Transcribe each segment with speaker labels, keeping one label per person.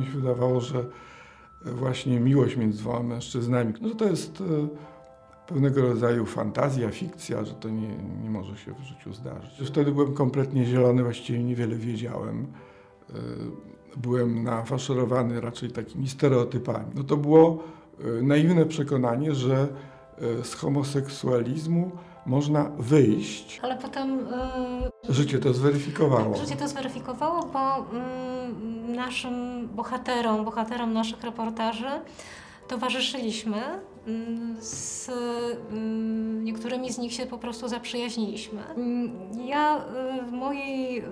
Speaker 1: mnie się wydawało, że właśnie miłość między dwoma mężczyznami, no to jest e, pewnego rodzaju fantazja, fikcja, że to nie, nie może się w życiu zdarzyć. Wtedy byłem kompletnie zielony, właściwie niewiele wiedziałem. E, Byłem nafaszerowany raczej takimi stereotypami. No to było e, naiwne przekonanie, że e, z homoseksualizmu można wyjść.
Speaker 2: Ale potem y,
Speaker 1: Życie to zweryfikowało.
Speaker 2: życie to zweryfikowało, bo mm, naszym bohaterom, bohaterom naszych reportaży towarzyszyliśmy. mm, Z mm, niektórymi z nich się po prostu zaprzyjaźniliśmy. Ja y, w mojej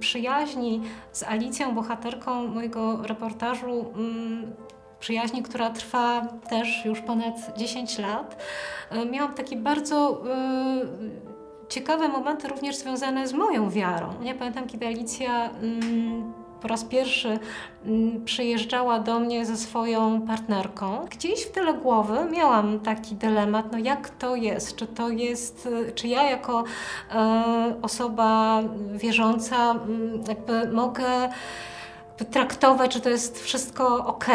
Speaker 2: przyjaźni z Alicją, bohaterką mojego reportażu, przyjaźni, która trwa też już ponad 10 lat, y, miałam taki bardzo y, ciekawe momenty również związane z moją wiarą. Ja pamiętam, kiedy Alicja mm, po raz pierwszy mm, przyjeżdżała do mnie ze swoją partnerką. Gdzieś w tyle głowy miałam taki dylemat, no jak to jest? Czy to jest, y, czy ja jako e, osoba wierząca mm, jakby mogę traktować, że to jest wszystko ok.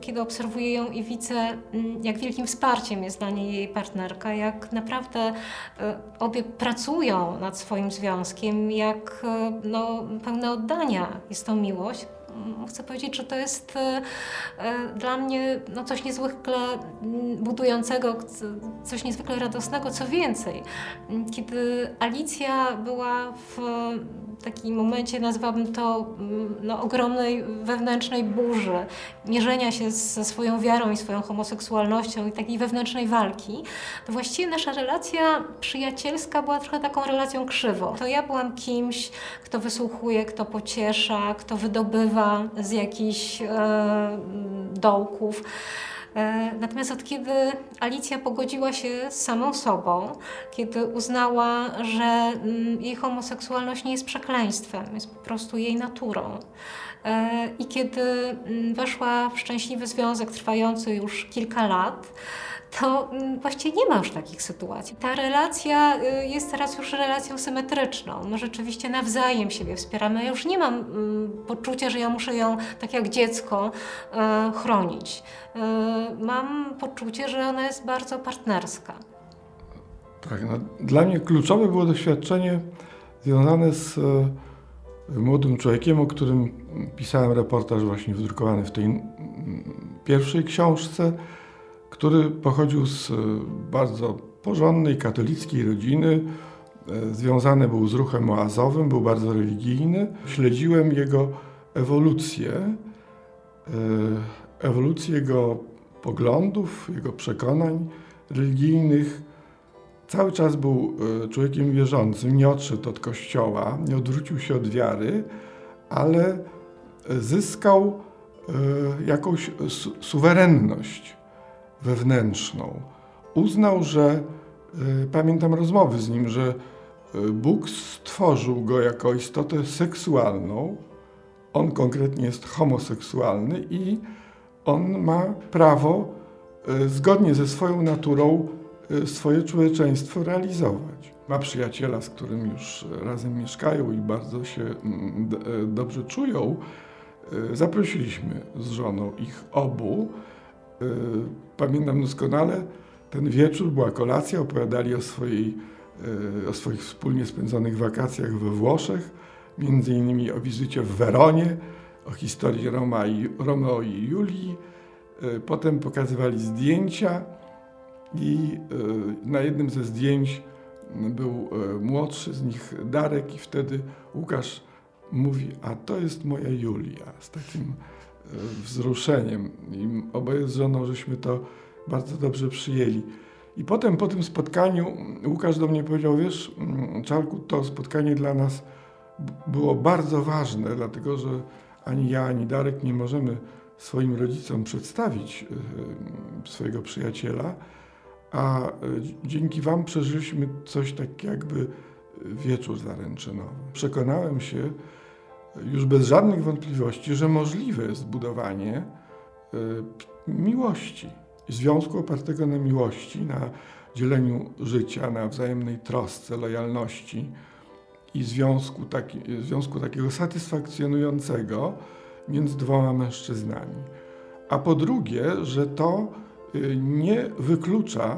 Speaker 2: Kiedy obserwuję ją i widzę, mm, jak wielkim wsparciem jest dla niej jej partnerka, jak naprawdę e, obie pracują nad swoim związkiem, jak e, no, pełne oddania jest to miłość. Mm, Chcę powiedzieć, że to jest e, e, dla mnie no, coś niezwykle mm, budującego, coś niezwykle radosnego. Co więcej, mm, kiedy Alicja była w takim momencie, nazwałabym to no, ogromnej wewnętrznej burzy, mierzenia się ze swoją wiarą i swoją homoseksualnością i takiej wewnętrznej walki, to właściwie nasza relacja przyjacielska była trochę taką relacją krzywą. To ja byłam kimś, kto wysłuchuje, kto pociesza, kto wydobywa z jakichś e, dołków. E, Natomiast od kiedy Alicja pogodziła się z samą sobą, kiedy uznała, że mm, jej homoseksualność nie jest przekleństwem, jest po prostu jej naturą, e, i kiedy mm, weszła w szczęśliwy związek trwający już kilka lat, to mm, właściwie nie ma już takich sytuacji. Ta relacja y, jest teraz już relacją symetryczną. My rzeczywiście nawzajem siebie wspieramy. Ja już nie mam mm, poczucia, że ja muszę ją, tak jak dziecko, e, chronić. E, Mam poczucie, że ona jest bardzo partnerska.
Speaker 1: Tak, no, dla mnie kluczowe było doświadczenie związane z młodym człowiekiem, o którym pisałem reportaż właśnie wydrukowany w tej mm, pierwszej książce, który pochodził z e, bardzo porządnej katolickiej rodziny, e, związany był z ruchem oazowym, był bardzo religijny. Śledziłem jego ewolucję, e, ewolucję jego poglądów, jego przekonań religijnych. Cały czas był człowiekiem wierzącym, nie odszedł od kościoła, nie odwrócił się od wiary, ale zyskał jakąś su suwerenność wewnętrzną. Uznał, że, e, pamiętam rozmowy z nim, że e, Bóg stworzył go jako istotę seksualną, on konkretnie jest homoseksualny i on ma prawo e, zgodnie ze swoją naturą swoje człowieczeństwo realizować. Ma przyjaciela, z którym już razem mieszkają i bardzo się mm, e, dobrze czują. Zaprosiliśmy z żoną ich obu. E, Pamiętam doskonale ten wieczór, była kolacja, opowiadali o, swojej, e, o swoich wspólnie spędzonych wakacjach we Włoszech, między innymi o wizycie w Weronie, o historii Roma i, Romeo i Julii. E, Potem pokazywali zdjęcia i na jednym ze zdjęć był młodszy z nich Darek i wtedy Łukasz mówi, a to jest moja Julia, z takim wzruszeniem. I oboje z żoną żeśmy to bardzo dobrze przyjęli. I potem po tym spotkaniu Łukasz do mnie powiedział, wiesz, mm, Czarku, to spotkanie dla nas było bardzo ważne, dlatego że ani ja, ani Darek nie możemy swoim rodzicom przedstawić e, swojego przyjaciela, a e, dzięki Wam przeżyliśmy coś tak jakby wieczór zaręczynowy. Przekonałem się już bez żadnych wątpliwości, że możliwe jest budowanie e, miłości, związku opartego na miłości, na dzieleniu życia, na wzajemnej trosce, lojalności i związku, taki, związku takiego satysfakcjonującego, między dwoma mężczyznami. A po drugie, że to y, nie wyklucza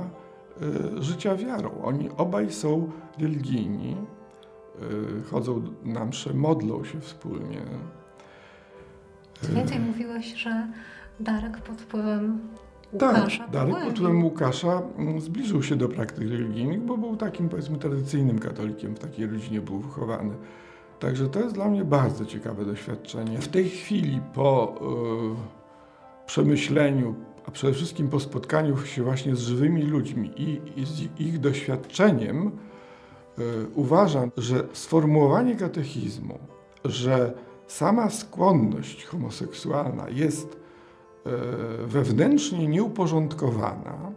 Speaker 1: y, życia wiarą. Oni obaj są religijni, chodzą na msze, modlą się wspólnie.
Speaker 2: Co więcej, mówiłeś, że Darek pod wpływem
Speaker 1: Tak,
Speaker 2: Łukasza
Speaker 1: Darek pod wpływem Łukasza mm, zbliżył się do praktyk religijnych, bo był takim powiedzmy tradycyjnym katolikiem, w takiej rodzinie był wychowany. Także to jest dla mnie bardzo ciekawe doświadczenie. W tej chwili po y, przemyśleniu, a przede wszystkim po spotkaniu się właśnie z żywymi ludźmi i, i z ich doświadczeniem, y, uważam, że sformułowanie katechizmu, że sama skłonność homoseksualna jest e, wewnętrznie nieuporządkowana,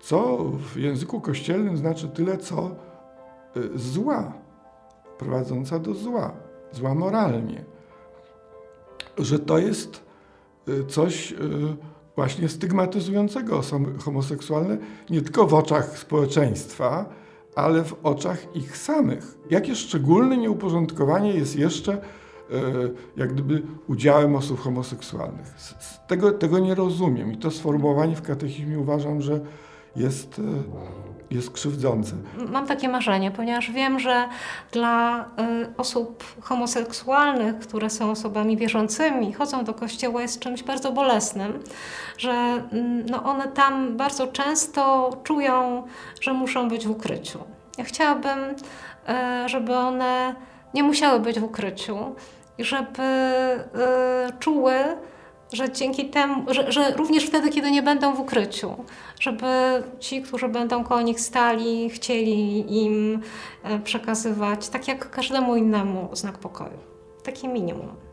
Speaker 1: co w języku kościelnym znaczy tyle, co e, zła, prowadząca do zła, zła moralnie. Że to jest e, coś e, właśnie stygmatyzującego osoby homoseksualne nie tylko w oczach społeczeństwa, ale w oczach ich samych. Jakie szczególne nieuporządkowanie jest jeszcze e, jak gdyby udziałem osób homoseksualnych. Z- z Tego, tego nie rozumiem i to sformułowanie w katechizmie uważam, że jest, e, jest krzywdzące.
Speaker 2: Mam takie marzenie, ponieważ wiem, że dla y, osób homoseksualnych, które są osobami wierzącymi, chodzą do kościoła, jest czymś bardzo bolesnym, że mm, no, one tam bardzo często czują, że muszą być w ukryciu. Ja chciałabym, y, żeby one nie musiały być w ukryciu i żeby czuły, że dzięki temu, że, że również wtedy, kiedy nie będą w ukryciu, żeby ci, którzy będą koło nich stali, chcieli im e, przekazywać, tak jak każdemu innemu, znak pokoju. Takie minimum.